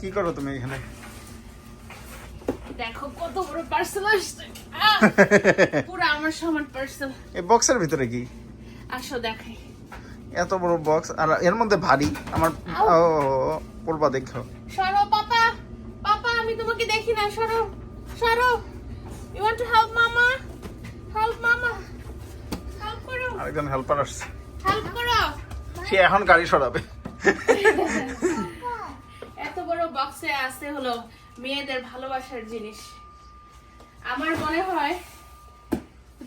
কি করো তুমি এখানে? দেখো কত বড় পার্সেল আসছে। পুরো আমার সমান পার্সেল এই বক্সের ভিতরে কি? আসো দেখাই এত বড় বক্স আর এর মধ্যে ভারী। আমার ও পড়বা দেখো। সরো পাপা। পাপা আমি তোমাকে দেখি না সরো। সরো। ইউ ওয়ান্ট টু হেল্প মামা হেল্প মামা হেল্প করো। আরেকজন হেল্পার আসছে। হেল্প করো। সে এখন গাড়ি সরাবে। বক্সে আছে হলো মেয়েদের ভালোবাসার জিনিস। আমার মনে হয়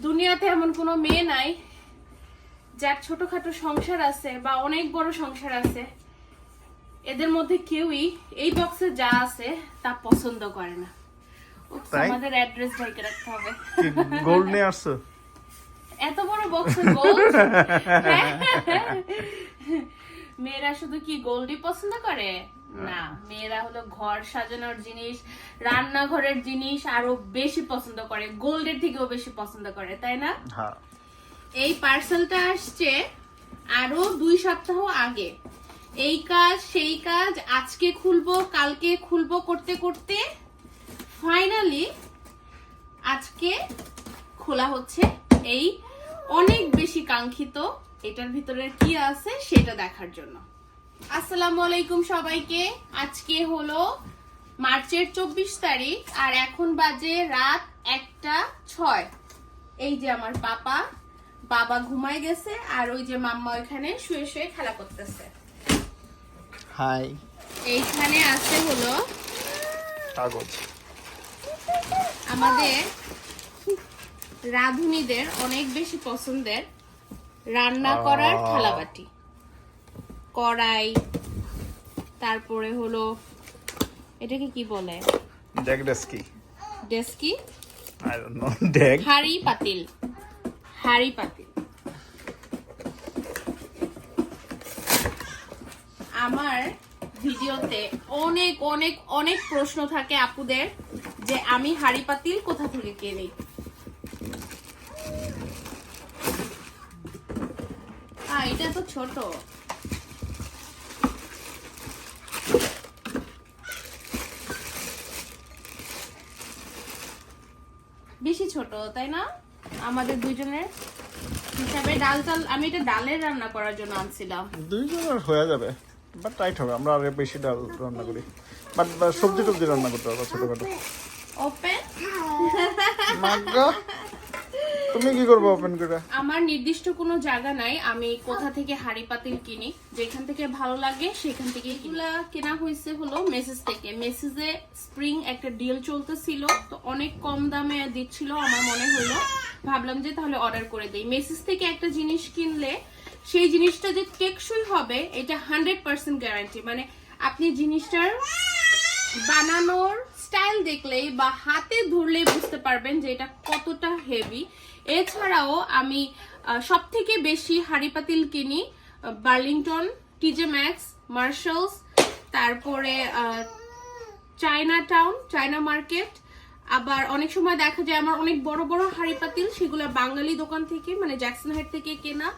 দুনিয়াতে এমন কোনো মেয়ে নাই যার ছোটখাটো সংসার আছে বা অনেক বড় সংসার আছে। এদের মধ্যে কেউই এই বক্সে যা আছে তা পছন্দ করে না। আমাদের অ্যাড্রেস ভাইকে রাখতে হবে। গোল্ড নিয়ে আসছো? এত বড় বক্সে গোল্ড মেয়েরা শুধু কি গোল্ডই পছন্দ করে? না মেয়েরা হলো ঘর সাজানোর জিনিস রান্নাঘরের জিনিস আরও বেশি পছন্দ করে গোল্ডের থেকেও বেশি পছন্দ করে তাই না? হ্যাঁ। এই পার্সেলটা আসছে আরও দুই সপ্তাহ আগে। এই কাজ সেই কাজ আজকে খুলবো কালকে খুলবো করতে করতে। ফাইনালি আজকে খোলা হচ্ছে এই অনেক বেশি কাঙ্ক্ষিত এটার ভিতরে কি আছে সেটা দেখার জন্য। আসসালামু আলাইকুম সবাইকে। আজকে হলো মার্চের চব্বিশ তারিখ আর এখন বাজে রাত একটা ছয়। এই যে আমার পাপা বাবা ঘুমায় গেছে আর ওই যে মাম্মা ওইখানে শুয়ে শুয়ে খেলা করতেছে। হাই। এইখানে আছে হলো কাগজ। আমাদের রাঁধুনিদের অনেক বেশি পছন্দের রান্না করার। থালাবাটি। কড়াই তারপরে হলো এটাকে কি বলে? ডেক ডেস্কি। ডেস্কি? আই ডোন্ট নো ডেক হাড়ি পাতিল। হাড়ি পাতিল। আমার ভিডিওতে অনেক অনেক অনেক প্রশ্ন থাকে আপুদের যে আমি হাড়ি পাতিল কোথা থেকে কিনি? এটা তো ছোট বেশি ছোট তাই না? আমাদের দুজনের হিসাবে ডাল চাল আমি এটা ডালের রান্না করার জন্য আনছিলাম। দুইজনের হয়ে যাবে বাট টাইট হবে আমরা আরে বেশি ডাল রান্না করি। বাট সবজি টবজি রান্না করতে পারব ছোটখাটো। ওপেন মাগা! তুমি কি করব ওপেন করে? আমার নির্দিষ্ট কোনো জায়গা নাই, আমি কোথা থেকে হাড়ি পাতিল কিনি, যেখান থেকে ভালো লাগে সেখান থেকে এগুলা কেনা হয়েছে হলো মেসেজ থেকে। মেসেজে স্প্রিং একটা ডিল চলতেছিল, তো অনেক কম দামে দিচ্ছিল আমার মনে হলো। ভাবলাম যে তাহলে অর্ডার করে দেই। মেসেজ থেকে একটা জিনিস কিনলে, সেই জিনিসটা যে টেকসই হবে, এটা হান্ড্রেড পার্সেন্ট গ্যারান্টি মানে আপনি জিনিসটার বানানোর স্টাইল দেখলেই বা হাতে ধরলেই বুঝতে পারবেন যে এটা কতটা হেভি এছাড়াও আমি সব থেকে বেশি হাড়ি পাতিল কিনি বার্লিংটন টিজে ম্যাক্স, মার্শালস, তারপরে চায়না টাউন চায়না মার্কেট। আবার অনেক সময় দেখা যায় আমার অনেক বড় বড় হাড়ি পাতিল, সেগুলো বাঙালি দোকান থেকে মানে জ্যাকসন হাইট থেকে কেনা।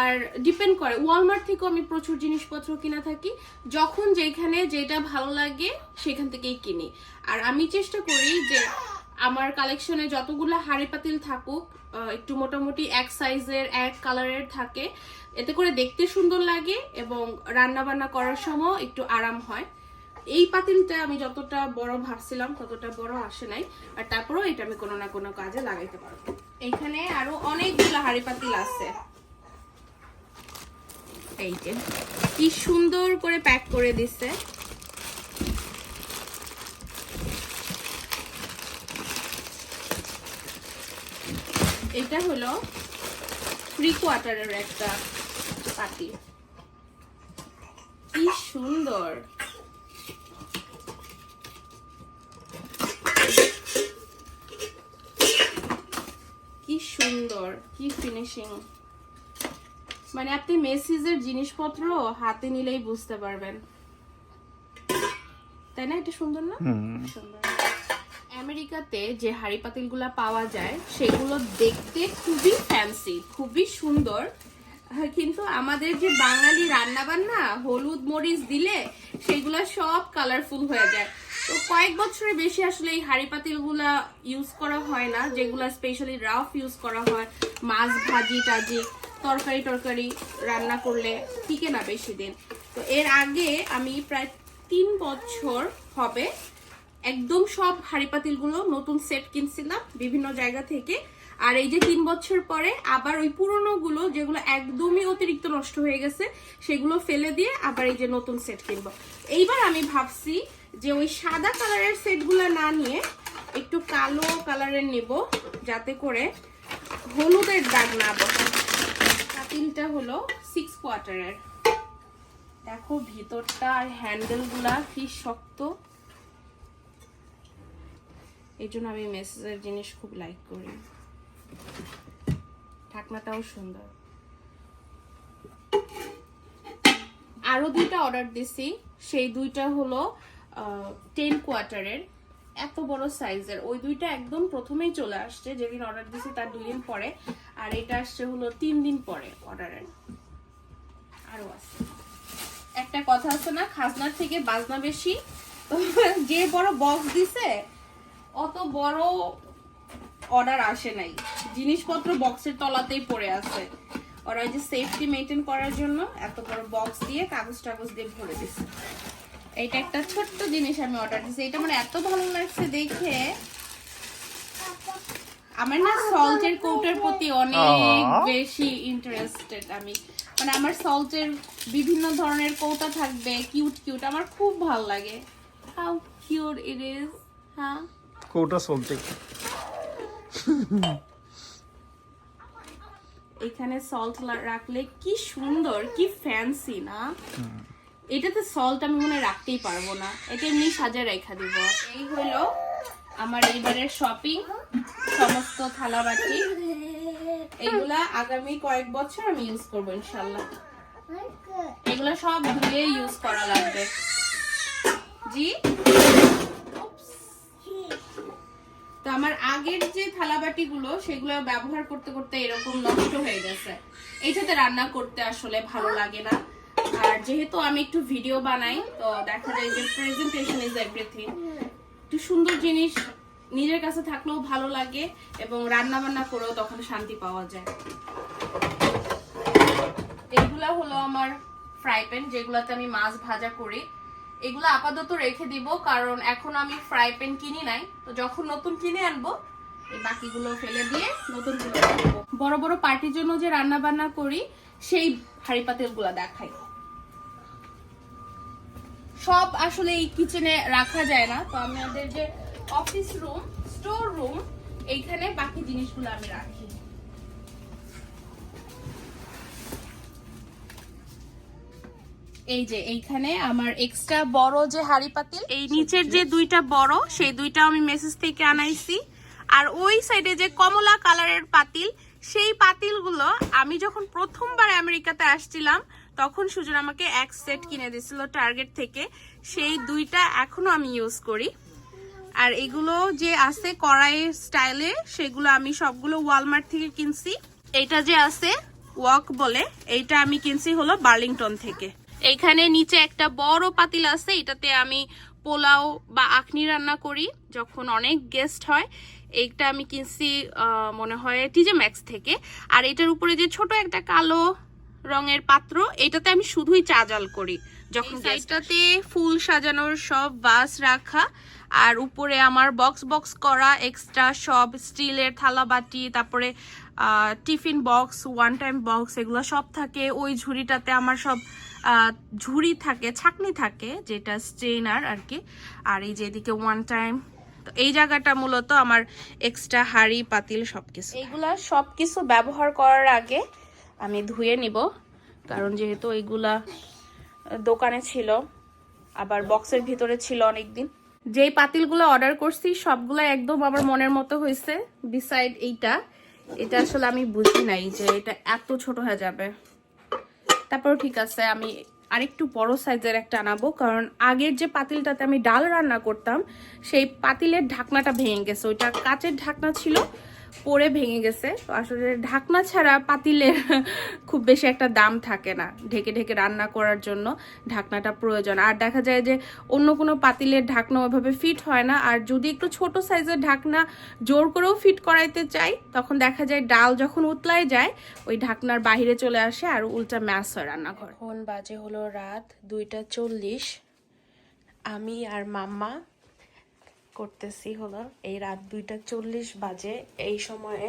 আর ডিপেন্ড করে, ওয়ালমার্ট থেকেও আমি প্রচুর জিনিসপত্র কিনা থাকি। যখন যেখানে যেটা ভালো লাগে, সেখান থেকেই কিনি। আর আমি চেষ্টা করি যে আমার কালেকশনে যতগুলো হাড়ি পাতিল থাকুক একটু মোটামুটি এক সাইজের এক কালারের থাকে। এতে করে দেখতে সুন্দর লাগে এবং রান্না বান্না করার সময় একটু আরাম হয়। এই পাতিলটা আমি যতটা বড় ভাবছিলাম, ততটা বড় আসে নাই। আর তারপরেও এটা আমি কোনো না কোনো কাজে লাগাইতে পারব। এখানে আরও অনেকগুলো হাড়ি পাতিল আছে। এই যে, কি সুন্দর করে প্যাক করে দিছে। এটা হলো থ্রি কোয়ার্টারের একটা পাতি। কি সুন্দর। কি সুন্দর কি ফিনিশিং মানে আপনি মেসিজের জিনিসপত্র হাতে নিলেই বুঝতে পারবেন। তাই না? এটা সুন্দর না? সুন্দর। আমেরিকাতে যে হাড়ি পাতিলগুলা পাওয়া যায় সেগুলো দেখতে খুবই ফ্যান্সি খুবই সুন্দর। হ্যাঁ, কিন্তু আমাদের যে বাঙালি রান্না বান্না হলুদ মরিচ দিলে সেগুলো সব কালারফুল হয়ে যায়। তো কয়েক বছরের বেশি আসলে এই হাঁড়ি পাতিলগুলা ইউজ করা হয় না যেগুলো স্পেশালি রাফ ইউজ করা হয়। মাছ ভাজি টাজি তরকারি টরকারি রান্না করলে টিকে না বেশি দিন। তো এর আগে আমি প্রায় তিন বছর হবে একদম সব হাঁড়ি পাতিলগুলো নতুন সেট কিনছিলাম বিভিন্ন জায়গা থেকে। আর এই যে তিন বছর পরে আবার ওই পুরনো গুলো যেগুলো একদমই অতিরিক্ত নষ্ট হয়ে গেছে, সেগুলো ফেলে দিয়ে আবার এই যে নতুন সেট কিনবো। এইবার আমি ভাবছি যে ওই সাদা কালারের সেটগুলো না নিয়ে একটু কালো কালারের নিব, যাতে করে হলুদের দাগ না বসে। পাতিলটা হলো সিক্স কোয়ার্টারের দেখো ভিতরটা আর হ্যান্ডেলগুলা কি শক্ত। এই জন্য আমি মেসেজের জিনিস খুব লাইক করি। ঢাকনাটাও সুন্দর। আরও দুইটা অর্ডার দিছি। সেই দুইটা হলো টেন কোয়ার্টারের এত বড় সাইজের ওই দুইটা একদম প্রথমেই চলে আসছে। যেদিন অর্ডার দিছি তার দুই দিন পরে। আর এটা আসছে হলো তিন দিন পরে অর্ডারের আরও আছে। একটা কথা আছে না, খাজনার থেকে বাজনা বেশি। তো যে বড় বক্স দিছে অত বড় অর্ডার আসে নাই। জিনিসপত্র বক্সের তলাতেই পড়ে আছে। ওরা যে সেফটি মেনটেন করার জন্য এত বড় বক্স দিয়ে কাগজ টাগজ দিয়ে ভরে দিছে। এইটা একটা ছোট্ট জিনিস আমি অর্ডার দিছি। এটা আমার এত ভালো লাগছে দেখে। আমার না সল্টের কোটের প্রতি অনেক বেশি ইন্টারেস্টেড আমি। মানে আমার সল্টের বিভিন্ন ধরনের কৌটা থাকবে কিউট কিউট আমার খুব ভালো লাগে। হাউ কিউট ইট ইজ হ্যাঁ কোটা চলতে। এখানে সল্ট রাখলে কি সুন্দর, কি ফ্যান্সি না? এটাতে সল্ট আমি মনে রাখতেই পারব না। এটা এমনি সাজায় রেখা দিব। এই হলো আমার এইবারের শপিং সমস্ত থালা বাটি এগুলা আগামী কয়েক বছর আমি ইউজ করব, ইনশাল্লাহ। এগুলা সব ধুয়ে ইউজ করা লাগবে। জি. তো আমার আগের যে থালাবাটি গুলো সেগুলো ব্যবহার করতে করতে এরকম নষ্ট হয়ে গেছে। এইটাতে রান্না করতে আসলে ভালো লাগে না। আর যেহেতু আমি একটু ভিডিও বানাই, তো দেখা যায় যে প্রেজেন্টেশন ইজ এভরিথিং একটু সুন্দর জিনিস নিজের কাছে থাকলেও ভালো লাগে এবং রান্না বান্না করেও তখন শান্তি পাওয়া যায়। এগুলা হলো আমার ফ্রাই প্যান যেগুলাতে আমি মাছ ভাজা করি। এগুলো আপাতত রেখে দিব, কারণ এখন আমি ফ্রাই প্যান কিনি নাই। তো যখন নতুন কিনে আনব, এই বাকিগুলো ফেলে দিয়ে নতুন বড় বড় পার্টির জন্য যে রান্না বান্না করি, সেই হাড়ি পাতিলগুলা দেখাই। সব আসলে এই কিচেনে রাখা যায় না। তো আমাদের যে অফিস রুম স্টোর রুম এইখানে বাকি জিনিসগুলো আমি রাখি। এই যে এইখানে আমার এক্সট্রা বড় যে হাড়ি পাতিল এই নিচের যে দুইটা বড় সেই দুইটা আমি মেসেজ থেকে আনাইছি। আর ওই সাইডে যে কমলা কালারের পাতিল সেই পাতিলগুলো আমি যখন প্রথমবার আমেরিকাতে আসছিলাম তখন সুজন আমাকে এক সেট কিনে দিয়েছিল টার্গেট থেকে। সেই দুইটা এখনও আমি ইউজ করি। আর এগুলো যে আছে কড়াই স্টাইলে সেগুলো আমি সবগুলো ওয়ালমার্ট থেকে কিনছি। এইটা যে আছে ওয়াক বলে এইটা আমি কিনছি হলো বার্লিংটন থেকে। এইখানে নিচে একটা বড় পাতিল আছে এটাতে আমি পোলাও বা আখনি রান্না করি যখন অনেক গেস্ট হয়। এইটা আমি কিনছি মনে হয় টিজে ম্যাক্স থেকে। আর এটার উপরে যে ছোট একটা কালো রঙের পাত্র এটাতে আমি শুধুই চা জাল করি যখন সাইডটাতে ফুল সাজানোর সব বাস রাখা। আর উপরে আমার বক্স বক্স করা এক্সট্রা সব স্টিলের থালা বাটি তারপরে tiffin box one time box, এগুলো সব থাকে। ওই ঝুড়িটাতে আমার সব ঝুড়ি থাকে, ছাকনি থাকে, যেটা স্ট্রেনার আর কি আর এই যে এদিকে ওয়ান টাইম তো এই জায়গাটা মূলত আমার এক্সট্রা হাড়ি, পাতিল সবকিছু। এইগুলা সবকিছু ব্যবহার করার আগে আমি ধুয়ে নিব, কারণ যেহেতু এইগুলা দোকানে ছিল, আবার বক্সের ভিতরে ছিল অনেকদিন। যেই পাতিলগুলো অর্ডার করছি, সবগুলো একদম আমার মনের মতো হয়েছে বিসাইড এইটা। এটা আসলে আমি বুঝি নাই যে এটা এত ছোট হয়ে যাবে। তারপর ঠিক আছে, আমি আরেকটু বড় সাইজের একটা আনাবো, কারণ আগের যে পাতিলটাতে আমি ডাল রান্না করতাম, সেই পাতিলের ঢাকনাটা ভেঙে গেছে। ওইটা কাচের ঢাকনা ছিল পরে ভেঙে গেছে। তো আসলে ঢাকনা ছাড়া পাতিলের খুব বেশি একটা দাম থাকে না ঢেকে ঢেকে রান্না করার জন্য ঢাকনাটা প্রয়োজন। আর দেখা যায় যে অন্য কোনো পাতিলের ঢাকনা ওইভাবে ফিট হয় না। আর যদি একটু ছোট সাইজের ঢাকনা জোর করেও ফিট করাইতে চাই, তখন দেখা যায় ডাল যখন উতলায় যায়, ওই ঢাকনার বাইরে চলে আসে আর উল্টা ম্যাস হয় রান্নাঘর। এখন বাজে হলো রাত দুইটা চল্লিশ। আমি আর মাম্মা করতেছি হলো এই রাত দুইটা চল্লিশ বাজে এই সময়ে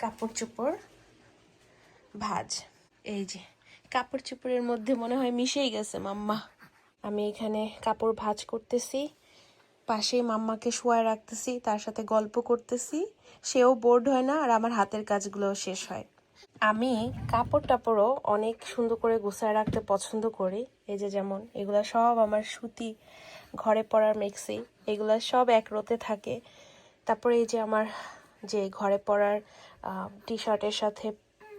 কাপড় চোপড় ভাজ। এই যে কাপড় চোপড়ের মধ্যে মনে হয় মিশেই গেছে মাম্মা। আমি এখানে কাপড় ভাজ করতেছি, পাশেই মাম্মাকে শোয়ায় রাখতেছি, তার সাথে গল্প করতেছি। সেও বোর্ড হয় না আর আমার হাতের কাজগুলোও শেষ হয়। আমি কাপড় টাপড়ও অনেক সুন্দর করে গুছায় রাখতে পছন্দ করি। এই যে যেমন এগুলো সব আমার সুতি ঘরে পরার মেক্সি, এগুলো সব এক রোতে থাকে। তারপরে এই যে আমার যে ঘরে পরার টি শার্টের সাথে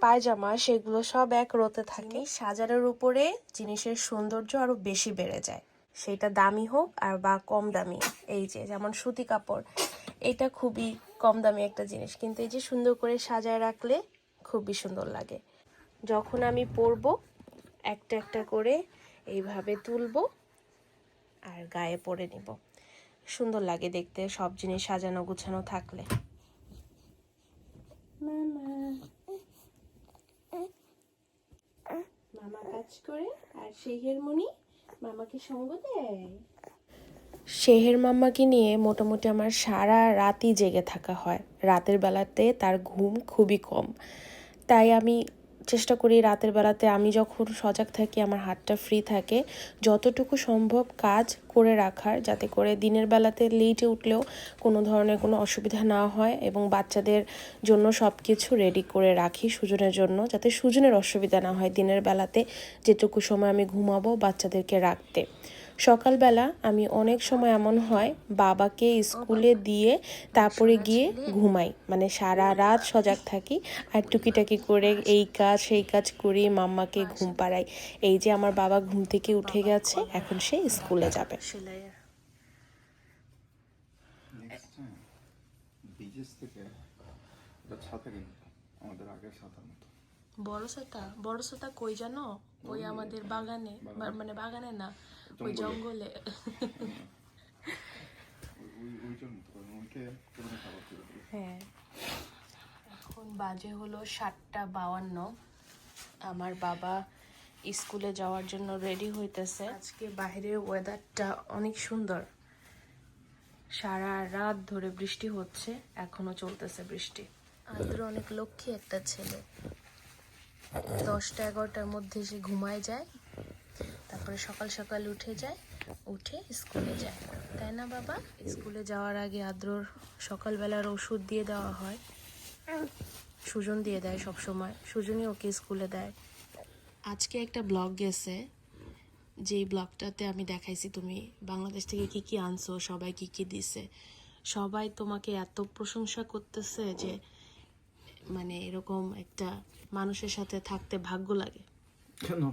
পায়জামা, সেগুলো সব এক রোতে থাকে। সাজানোর উপরে জিনিসের সৌন্দর্য আরও বেশি বেড়ে যায়। সেটা দামি হোক আর বা কম দামি। এই যে যেমন সুতি কাপড়, এটা খুবই কম দামি একটা জিনিস। কিন্তু এই যে সুন্দর করে সাজায় রাখলে খুবই সুন্দর লাগে। যখন আমি পরবো, একটা একটা করে এইভাবে তুলবো। আর গায়ে পরে নিব। সুন্দর লাগে দেখতে সব জিনিস সাজানো গুছানো থাকলে। মামা। কাজ করে আর শেহের মনি মামাকে সঙ্গ দেয়। শেহের মাম্মাকে নিয়ে মোটামুটি আমার সারা রাতই জেগে থাকা হয়। রাতের বেলাতে তার ঘুম খুবই কম। তাই আমি চেষ্টা করি রাতের বেলাতে আমি যখন সজাগ থাকি, আমার হাতটা ফ্রি থাকে, যতটুকু সম্ভব কাজ করে রাখার, যাতে করে দিনের বেলাতে লেটে উঠলেও কোনো ধরনের কোনো অসুবিধা না হয় এবং বাচ্চাদের জন্য সব কিছু রেডি করে রাখি সুজনের জন্য, যাতে সুজনের অসুবিধা না হয় দিনের বেলাতে যেটুকু সময় আমি ঘুমাবো বাচ্চাদেরকে রাখতে। সকালবেলা আমি অনেক সময় এমন হয় বাবাকে স্কুলে দিয়ে তারপরে গিয়ে ঘুমাই। মানে সারা রাত সজাগ থাকি আর টুকিটাকি করে এই কাজ সেই কাজ করি মাম্মাকে ঘুম পাড়াই। এই যে আমার বাবা ঘুম থেকে উঠে গেছে এখন সে স্কুলে যাবে। থেকে ছাতা আমাদের আগের ছাতার মতো। বড় সাতা বড় সাতা কই জানো? ওই আমাদের বাগানে। মানে বাগানে না। ওই জঙ্গলে হ্যাঁ এখন বাজে হলো সাতটা বাউান্ন। আমার বাবা স্কুলে যাওয়ার জন্য রেডি হইতেছে। আজকে বাইরের ওয়েদারটা অনেক সুন্দর। সারা রাত ধরে বৃষ্টি হচ্ছে এখনও চলতেছে বৃষ্টি। আদ্র অনেক লক্ষ্মী একটা ছেলে। দশটা এগারোটার মধ্যে সে ঘুমায় যায়। তারপরে সকাল সকাল উঠে যায়, উঠে স্কুলে যায়। তাই না বাবা? স্কুলে যাওয়ার আগে আদ্রর সকালবেলার ওষুধ দিয়ে দেওয়া হয়। সুজন দিয়ে দেয় সব সময় সুজনই ওকে স্কুলে দেয়। আজকে একটা ব্লগ গেছে, যেই ব্লগটাতে আমি দেখাইছি তুমি, বাংলাদেশ থেকে কি কি আনছো, সবাই কি কি দিছে। সবাই তোমাকে এত প্রশংসা করতেছে যে মানে এরকম একটা মানুষের সাথে থাকতে ভাগ্য লাগে। কেন?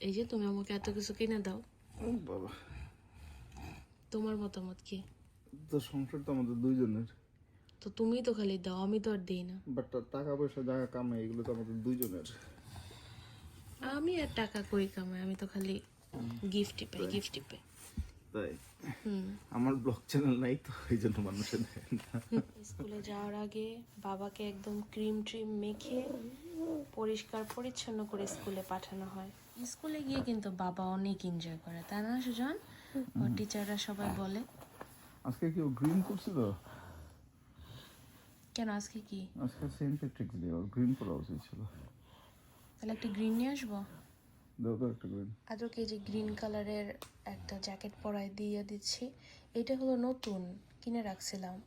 এই যে তুমি আমাকে এত কিছু কিনে দাও বাবা। তোমার মতামত কি? তো সংসার তো আমাদের দুইজনের। তো তুমি তো খালি দাও আমি তো আর দিই না। বাট টাকা পয়সা জায়গা কামাই এগুলো তো আমাদের দুইজনের। আমি আর টাকা কই কামাই আমি তো খালি গিফট পাই গিফট পাই। তাই। হুম। আমার ব্লগ চ্যানেল নাই তো এই জন্য মানুষের স্কুলে যাওয়ার আগে বাবাকে একদম ক্রিম ট্রিম মেখে পরিষ্কার পরিচ্ছন্ন করে স্কুলে পাঠানো হয়। স্কুলে গিয়ে কিন্তু বাবা অনেক এনজয় করে তাই না সুজন? ওর টিচাররা সবাই বলে। আজকে কি গ্রিন করছিল? কেন আজকে কি? আজকে সেন্ট প্যাট্রিক্স ডে ওর গ্রিন করা উচিত ছিল। তাহলে একটা গ্রিন নিয়ে আসব? দাও তো একটা গ্রিন এই যে গ্রিন কালারের একটা জ্যাকেট পরায় দিয়ে দিচ্ছি। এটা হলো নতুন কিনে রাখছিলাম।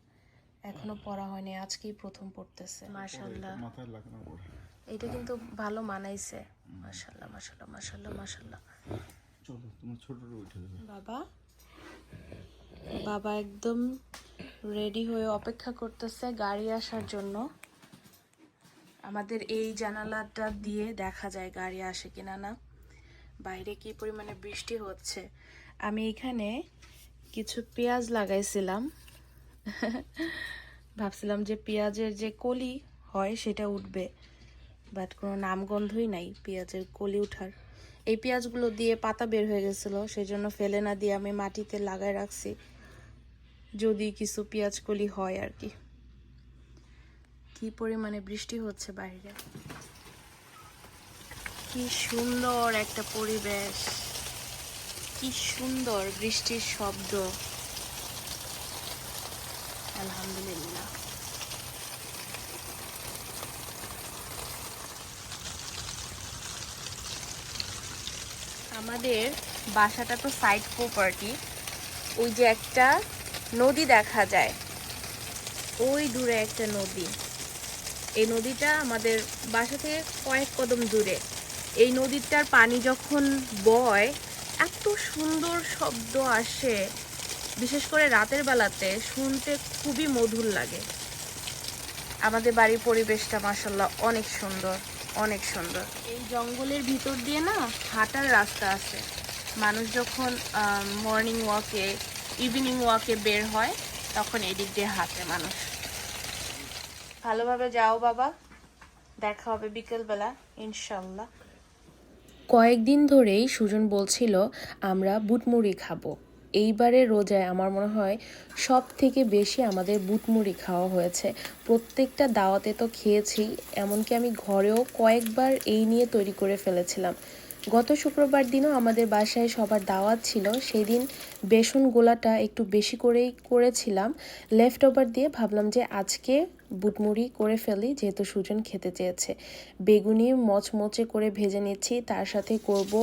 এখনও পরা হয়নি আজকেই প্রথম পড়তেছে মাশাল্লাহ মাথায় লাগানোর পর। এটা কিন্তু ভালো মানাইছে। মাশাল্লাহ মাশাল্লাহ মাশাল্লাহ মাশাল্লাহ চলো তোমার ছোটটা উঠে বাবা বাবা একদম রেডি হয়ে অপেক্ষা করতেছে গাড়ি আসার জন্য। আমাদের এই জানালাটা দিয়ে দেখা যায় গাড়ি আসে কিনা না। বাইরে কি পরিমাণে বৃষ্টি হচ্ছে। আমি এখানে কিছু পেঁয়াজ লাগাইছিলাম। ভাবছিলাম যে পেঁয়াজের যে কলি হয় সেটা উঠবে। বাট কোনো নামগন্ধই নাই পেঁয়াজের কলি উঠার। এই পেঁয়াজগুলো দিয়ে পাতা বের হয়ে গেছিল সেই জন্য ফেলে না দিয়ে আমি মাটিতে লাগায় রাখছি, যদি কিছু পেঁয়াজ কলি হয় আর কি। কি পরিমাণে বৃষ্টি হচ্ছে বাইরে। কি সুন্দর একটা পরিবেশ। কি সুন্দর বৃষ্টির শব্দ। আলহামদুলিল্লাহ। আমাদের বাসাটা তো সাইড প্রপার্টি ওই যে একটা নদী দেখা যায়। ওই দূরে একটা নদী। এই নদীটা আমাদের বাসা থেকে কয়েক কদম দূরে। এই নদীটার পানি যখন বয়, এত সুন্দর শব্দ আসে। বিশেষ করে রাতের বেলাতে শুনতে খুবই মধুর লাগে। আমাদের বাড়ির পরিবেশটা মাসাল্লাহ অনেক সুন্দর। অনেক সুন্দর। এই জঙ্গলের ভিতর দিয়ে না হাঁটার রাস্তা আছে। মানুষ যখন মর্নিং ওয়াকে ইভিনিং ওয়াকে বের হয়, তখন এদিক দিয়ে হাঁটে মানুষ। ভালোভাবে যাও বাবা। দেখা হবে বিকেলবেলা, ইনশাল্লাহ। কয়েকদিন ধরেই সুজন বলছিল, আমরা বুটমুড়ি খাব। এইবারে রোজায় আমার মনে হয় সব থেকে বেশি আমাদের বুটমুড়ি খাওয়া হয়েছে। প্রত্যেকটা দাওয়াতে তো খেয়েছি, এমনকি আমি ঘরেও কয়েকবার এই নিয়ে তৈরি করে ফেলেছিলাম। গত শুক্রবার দিনও আমাদের বাসায় সবার দাওয়াত ছিল সেই দিন বেসন গোলাটা একটু বেশি করেই করেছিলাম। লেফট ওভার দিয়ে ভাবলাম যে আজকে বুটমুড়ি করে ফেলি, যেহেতু সুজন খেতে চেয়েছে। বেগুনি মচমচে করে ভেজে নিচ্ছি, তার সাথে করব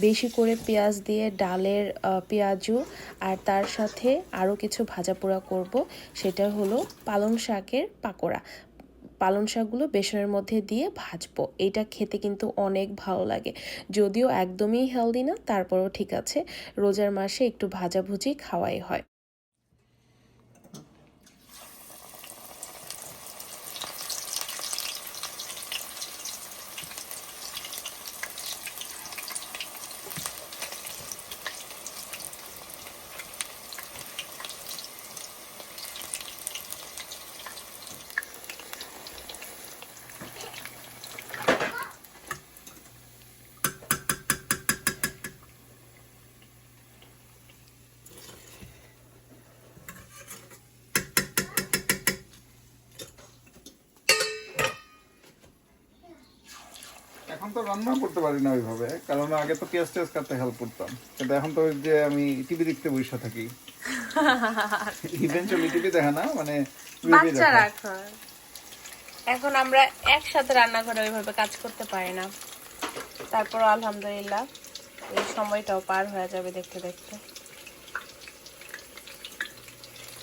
বেশি করে পেঁয়াজ দিয়ে ডালের পেঁয়াজু, আর তার সাথে আরও কিছু ভাজা পোড়া করব, সেটা হলো পালং শাকের পাকোড়া। পালং শাকগুলো বেসনের মধ্যে দিয়ে ভাজবো, এটা খেতে কিন্তু অনেক ভালো লাগে। যদিও একদমই হেলদি না, তারপরেও ঠিক আছে। রোজার মাসে একটু ভাজাভুজি খাওয়াই হয়। তো রান্না করতে পারি না ওইভাবে, কারণ আগে তো পেঁয়াজ টেয়াজ কাটতে হেল্প করতাম। কিন্তু এখন তো যে আমি টিভি দেখতে বসে থাকি। ইভেনচুয়ালি টিভি দেখা না মানে এখন আমরা একসাথে রান্না করে ওইভাবে কাজ করতে পারি না। তারপর আলহামদুলিল্লাহ, এই সময়টাও পার হয়ে যাবে দেখতে দেখতে।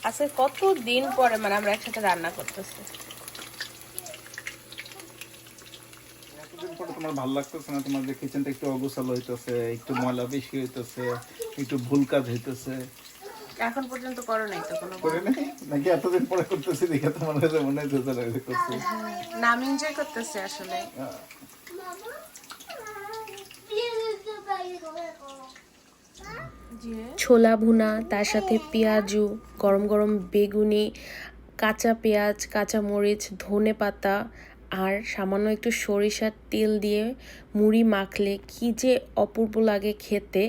আজকে কত দিন পরে মানে আমরা একসাথে রান্না করতেছি এতদিন পরে তোমার ভালো লাগতেছে না? তোমার যে কিচেনটা একটু অগোছালো হইতেছে একটু ময়লা বেশি হইতেছে একটু ভুল কাজ হইতেছে। এখন পর্যন্ত করো নাই তো কোনো করে নাই? নাকি এতদিন পরে করতেছি দেখে তোমার কাছে মনে হইতেছে না যে করছি। নাম এনজয় করতেছি আসলে। ছোলা ভুনা তার সাথে পেঁয়াজু গরম গরম বেগুনি কাঁচা পেঁয়াজ কাঁচা মরিচ ধনে পাতা আর সামান্য একটু সরিষার তেল দিয়ে মুড়ি মাখলে কি যে অপূর্ব লাগে খেতে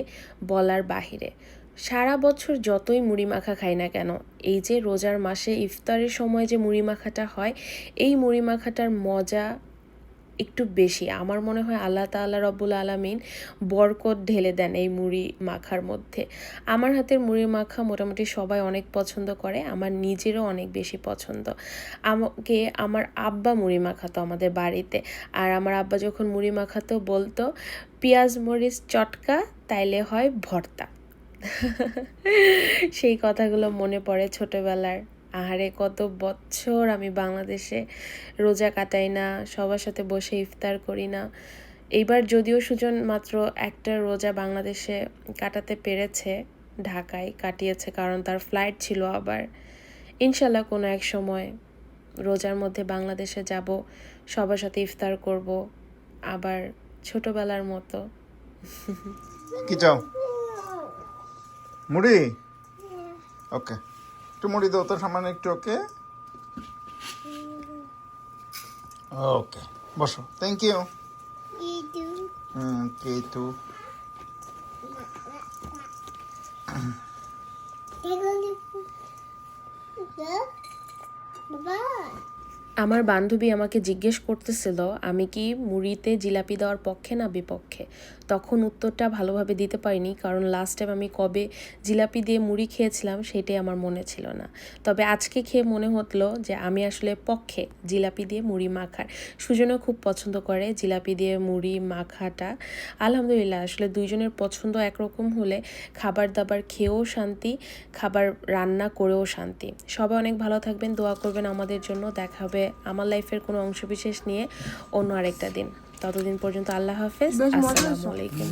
বলার বাহিরে। সারা বছর যতই মুড়ি মাখা খাই না কেন, এই যে রোজার মাসে ইফতারের সময় যে মুড়ি মাখাটা হয়, এই মুড়ি মাখাটার মজা একটু বেশি। আমার মনে হয় আল্লাহ তাআলা রব্বুল আলামিন বরকত ঢেলে দেন এই মুড়ি মাখার মধ্যে। আমার হাতের মুড়ি মাখা মোটামুটি সবাই অনেক পছন্দ করে, আমার নিজেরও অনেক বেশি পছন্দ। আমাকে, আমার আব্বা মুড়ি মাখাতো আমাদের বাড়িতে। আর আমার আব্বা যখন মুড়ি মাখাতো বলতো, পেঁয়াজ মরিচ চটকা, তাইলে হয় ভর্তা। সেই কথাগুলো মনে পড়ে ছোটবেলার। আহারে কত বছর আমি বাংলাদেশে রোজা কাটাই না সবার সাথে বসে ইফতার করি না। এইবার যদিও সুজন মাত্র একটা রোজা বাংলাদেশে কাটাতে পেরেছে ঢাকায় কাটিয়েছে কারণ তার ফ্লাইট ছিল আবার। ইনশাল্লাহ কোনো এক সময় রোজার মধ্যে বাংলাদেশে যাব সবার সাথে ইফতার করব আবার ছোটবেলার মতো। কি চাও? মুড়ি? ওকে একটু মুড়ি দাও তো, সামান্য একটু, ওকে? ওকে, বসো। Thank you Itu. হুম কে টু আমার বান্ধবী আমাকে জিজ্ঞেস করতেছিল, আমি কি মুড়িতে জিলাপি দেওয়ার পক্ষে না বিপক্ষে? তখন উত্তরটা ভালোভাবে দিতে পারিনি, কারণ লাস্ট টাইম আমি কবে জিলাপি দিয়ে মুড়ি খেয়েছিলাম সেটাই আমার মনে ছিল না। তবে আজকে খেয়ে মনে হতলো যে আমি আসলে পক্ষে জিলাপি দিয়ে মুড়ি মাখার। সুজনও খুব পছন্দ করে জিলাপি দিয়ে মুড়ি মাখাটা। আলহামদুলিল্লাহ, আসলে দুইজনের পছন্দ একরকম হলে খাবার দাবার খেয়েও শান্তি, খাবার রান্না করেও শান্তি। সবাই অনেক ভালো থাকবেন, দোয়া করবেন আমাদের জন্য। দেখা হবে আমার লাইফের কোনো অংশ বিশেষ নিয়ে অন্য আরেকটা দিন। ততদিন পর্যন্ত আল্লাহ হাফেজ। আসসালামু আলাইকুম।